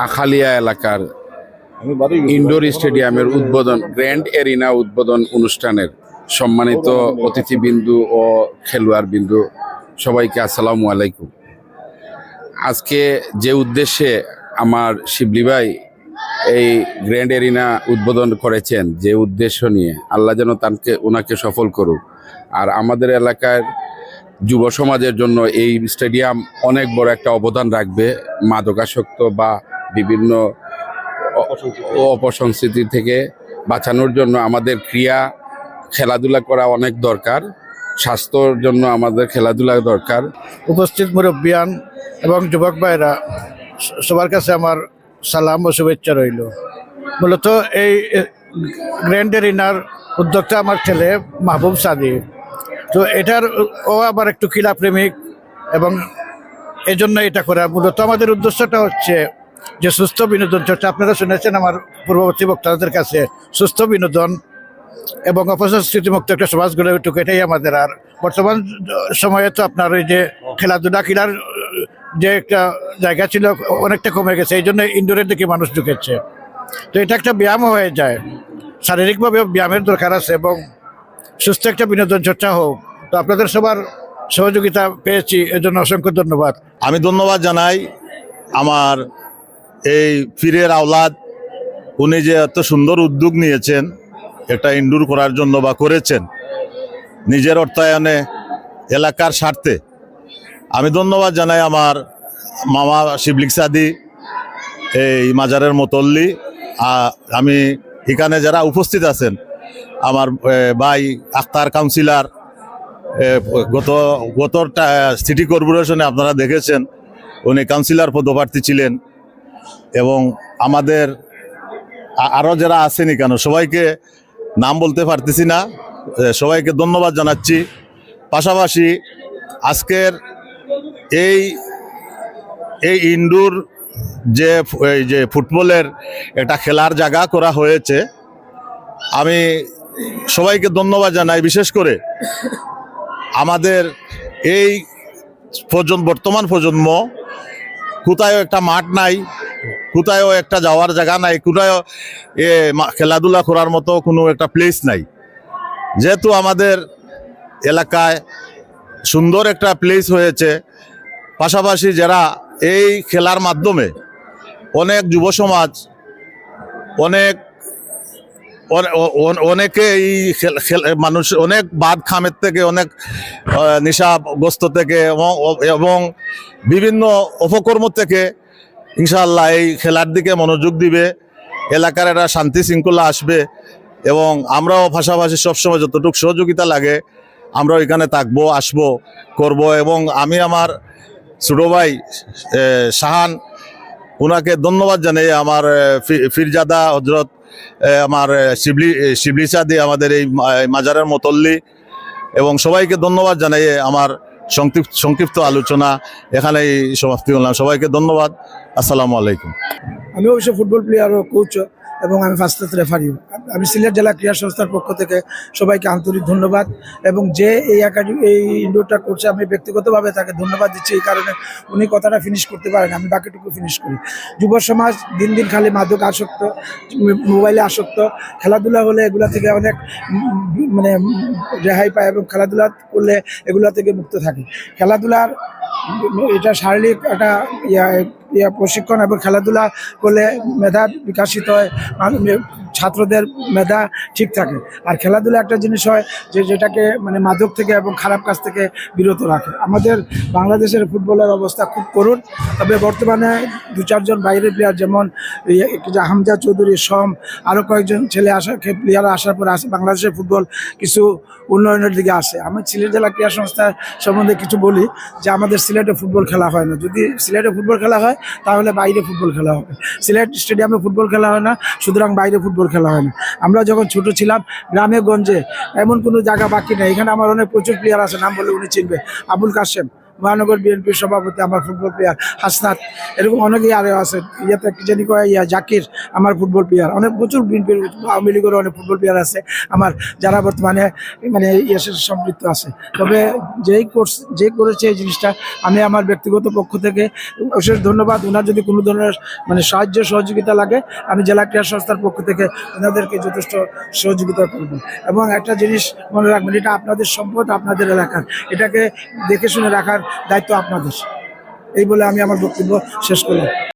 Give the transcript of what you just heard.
আখালিয়া এলাকার ইনডোর স্টেডিয়ামের উদ্বোধন গ্র্যান্ড এরিনা উদ্বোধন অনুষ্ঠানের সম্মানিত অতিথিবিন্দু ও খেলোয়াড় বিন্দু সবাইকে আসসালামু আলাইকুম। আজকে যে উদ্দেশ্যে আমার শিবলি ভাই এই গ্র্যান্ড এরিনা উদ্বোধন করেছেন যে উদ্দেশ্য নিয়ে আল্লাহ যেন তাকে ওনাকে সফল করুক। আর আমাদের এলাকার যুব সমাজের জন্য এই স্টেডিয়াম অনেক বড় একটা অবদান রাখবে। মাদকাসক্ত বা বিভিন্ন অপসংস্কৃতি থেকে বাঁচানোর জন্য আমাদের ক্রিয়া, খেলাধুলা করা অনেক দরকার। স্বাস্থ্যর জন্য আমাদের খেলাধুলা দরকার। উপস্থিত মুরব্বিয়ান এবং যুবক ভাইরা সবার কাছে আমার সালাম ও শুভেচ্ছা রইল। মূলত এই গ্র্যান্ড এরিনার উদ্যোক্তা আমার ছেলে মাহবুব সাদি। তো এটার ও আবার একটু ক্রীড়া প্রেমিক এবং এই জন্য এটা করা মূলত আমাদের উদ্দেশ্যটা হচ্ছে যে সুস্থ বিনোদন চর্চা আপনারা শুনেছেন আমার পূর্ববর্তী বক্তাদের কাছে, সুস্থ বিনোদন এবং অপসংস্কৃতিমুক্ত একটা সমাজ গড়ে উঠুক, এটাই আমাদের। আর বর্তমান সময়ে তো আপনার ওই যে খেলাধুলা খেলার যে একটা জায়গা ছিল, অনেকটা কমে গেছে, এই জন্য ইনডোরের দিকে মানুষ ঢুকেছে তো এটা একটা ব্যায়াম হয়ে যায়। শারীরিকভাবে ব্যায়ামের দরকার আছে এবং সুস্থ একটা বিনোদন চর্চা হোক। তো আপনাদের সবার সহযোগিতা পেয়েছি এর জন্য অসংখ্য ধন্যবাদ। আমি ধন্যবাদ জানাই আমার এই পীরের আওলাদ, উনি যে এত সুন্দর উদ্যোগ নিয়েছেন, এটা ইনডোর করার জন্য বা করেছেন, নিজের অর্থায়নে এলাকার স্বার্থে, আমি ধন্যবাদ জানাই আমার মামা শিবলিক সাদি, এই মাজারের মতল্লি আমি এখানে যারা উপস্থিত আছেন, আমার ভাই আক্তার কাউন্সিলর গত গত সিটি কর্পোরেশনে আপনারা দেখেছেন, উনি কাউন্সিলর পদপ্রার্থী ছিলেন। এবং আমাদের আরও যারা আসেনি কেন, সবাইকে নাম বলতে পারতেছি না সবাইকে ধন্যবাদ জানাচ্ছি। পাশাপাশি আজকের এই এই ইনডোর যে এই যে ফুটবলের একটা খেলার জায়গা করা হয়েছে, আমি সবাইকে ধন্যবাদ জানাই। বিশেষ করে আমাদের এই প্রজন্ম বর্তমান প্রজন্ম কোথায় একটা মাঠ নাই কোথায়ও একটা যাওয়ার জায়গা নাই, কোথায়ও এ খেলাধুলা করার মতো কোনো একটা প্লেস নাই। যেহেতু আমাদের এলাকায় সুন্দর একটা প্লেস হয়েছে, পাশাপাশি যারা এই খেলার মাধ্যমে অনেক যুব সমাজ, অনেক অনেকে এই মানুষ অনেক বাদ খামের থেকে, অনেক নেশাগ্রস্ত থেকে এবং বিভিন্ন অপকর্ম থেকে ইনশাআল্লাহ এই খেলার দিকে মনোযোগ দিবে এলাকার একটা শান্তি শৃঙ্খলা আসবে এবং আমরাও পাশাপাশি সবসময় যতটুকু সহযোগিতা লাগে আমরাও এখানে থাকব আসব করব এবং আমি আমার ছোটো ভাই শাহান ওনাকে ধন্যবাদ জানাই আমার ফিরজাদা হজরত আমার শিবলি এ, শিবলি সাদি আমাদের এই মাজারের মতল্লি এবং সবাইকে ধন্যবাদ জানাই আমার সংক্ষিপ্ত সংক্ষিপ্ত আলোচনা এখানেই সমাপ্তি করলাম। সবাইকে ধন্যবাদ। আসসালামু আলাইকুম। আমি অবশ্য ফুটবল প্লেয়ার ও কোচ এবং আমি ফার্স্ট রেফারিও আমি সিলেট জেলা ক্রীড়া সংস্থার পক্ষ থেকে সবাইকে আন্তরিক ধন্যবাদ এবং যে এই একাডেমি এই ইনডোরটা করছে, আমি ব্যক্তিগতভাবে তাকে ধন্যবাদ দিচ্ছি এই কারণে উনি কথাটা ফিনিশ করতে পারেন, আমি বাকিটুকু ফিনিশ করি। যুব সমাজ দিন দিন খালি মাদক আসক্ত, মোবাইলে আসক্ত, খেলাধুলা হলে এগুলা থেকে অনেক মানে রেহাই পায় এবং খেলাধুলা করলে এগুলা থেকে মুক্ত থাকে। খেলাধুলার এটা শারীরিক একটা প্রশিক্ষণ এবং খেলাধুলা করলে মেধা বিকাশিত হয়। ছাত্রদের মেধা ঠিক থাকে। আর খেলাধুলা একটা জিনিস হয় যে যেটাকে মানে মাদক থেকে এবং খারাপ কাজ থেকে বিরত রাখে। আমাদের বাংলাদেশের ফুটবলের অবস্থা খুব করুণ। তবে বর্তমানে দু চারজন বাইরের প্লেয়ার যেমন হামজা চৌধুরী, সম আরও কয়েকজন ছেলে আসা প্লেয়ার আসার পর আসে। বাংলাদেশের ফুটবল কিছু উন্নয়নের দিকে আসে। আমি সিলেট জেলা ক্রীড়া সংস্থা সম্বন্ধে কিছু বলি যে আমাদের সিলেটে ফুটবল খেলা হয় না। যদি সিলেটে ফুটবল খেলা হয়, তাহলে বাইরে ফুটবল খেলা হবে। সিলেট স্টেডিয়ামে ফুটবল খেলা হয় না। সুতরাং বাইরে ফুটবল খেলা হয় না আমরা যখন ছোট ছিলাম, গ্রামে, গঞ্জে, এমন কোনো জায়গা বাকি নেই। এখানে আমার অনেক প্রচুর প্লেয়ার আছে, নাম বলে উনি চিনবে। আবুল কাশেম। মহানগর বিএনপির সভাপতি, আমার ফুটবল প্লেয়ার হাসনাত, এরকম অনেকেই আরও আছে। ইয়াতে কি জানি কয়, ইয়া জাকির, আমার ফুটবল প্লেয়ার। অনেক প্রচুর বিএনপির আওয়ামী লীগের অনেক ফুটবল প্লেয়ার আছে। আমার যারা বর্তমানে মানে সাথে সম্পৃক্ত আছে। তবে যেই কোর্স, যে করেছে এই জিনিসটা, আমি আমার ব্যক্তিগত পক্ষ থেকে অশেষ ধন্যবাদ। ওনার যদি কোনো ধরনের মানে সাহায্য, সহযোগিতা লাগে, আমি জেলা ক্রীড়া সংস্থার পক্ষ থেকে ওনাদেরকে যথেষ্ট সহযোগিতা করব। এবং একটা জিনিস মনে রাখবেন, এটা আপনাদের সম্পদ, আপনাদের এলাকার। এটাকে দেখে শুনে রাখার দায়িত্ব আপনাদের। এই বলে আমি আমার বক্তব্য শেষ করলাম।